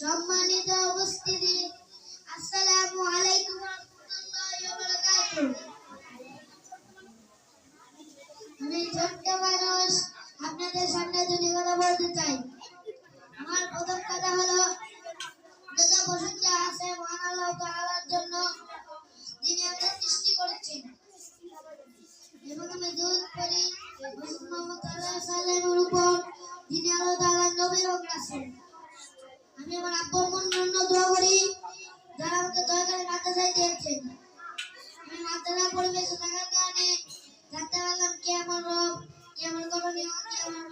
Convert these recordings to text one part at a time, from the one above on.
সম্মানিত উপস্থিতি। আসসালামু আলাইকুম আমি ছোট্ট মানুষ, আপনাদের সামনে দুটি কথা বলতে চাই, আমার প্রথম কথা হলো যত বসন্ত আছে, মহান আল্লাহ জন্য যিনি আমাদের সৃষ্টি করেছেন। এবং আমি দুধ পড়ি উপর যিনি আল্লাহ তাআলার নবী এবং আমি আমার আব্বুর মন জন্য দোয়া করি, যারা আমাকে দয়া করে আমি পরিবেশে থাকার কারণে জানতে পারলাম কে আমার রব, কে আমার করণীয়, কে আমার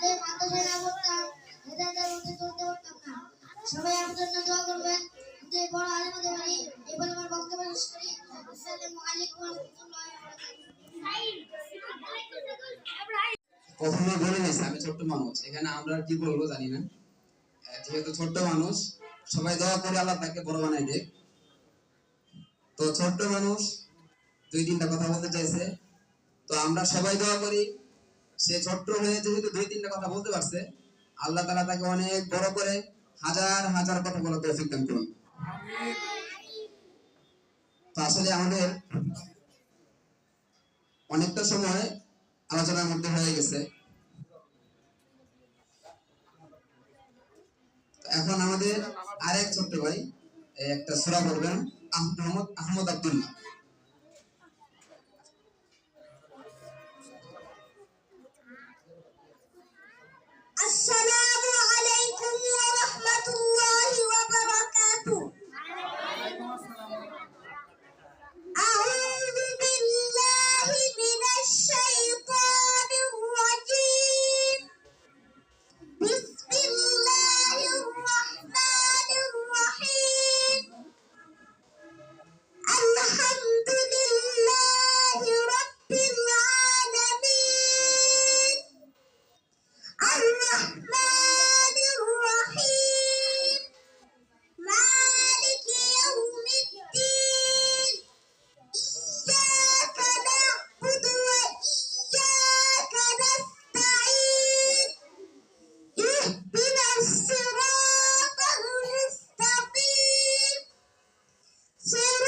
যে মাদ্রাসায় না পড়তাম, হেদায়তের মধ্যে চলতে পারতাম না। সবাই আমার জন্য দোয়া করবেন। যে বড় আলেম হতে পারি। এবার আমার বক্তব্য শেষ করি। আসসালামু আলাইকুম প্রথমে বলে আমি ছোট্ট মানুষ, এখানে আমরা কি বলব জানি না। যেহেতু ছোট্ট মানুষ, সবাই দোয়া করে আল্লাহ তাকে বড় বানাই দেখ তো ছোট্ট মানুষ দুই তিনটা কথা বলতে চাইছে। তো আমরা সবাই দোয়া করি, সে ছোট্ট হয়ে যেহেতু দুই তিনটা কথা বলতে পারছে, আল্লাহ তালা তাকে অনেক বড় করে হাজার হাজার কথা বলার তৌফিক দান করুন। তো আসলে আমাদের অনেকটা সময় আলোচনার মধ্যে হয়ে গেছে। এখন আমাদের আরেক ছোট্ট ভাই একটা সুরা করবেন আহমদ আহমদ আব্দুল্লাহ। আসসালাম Sin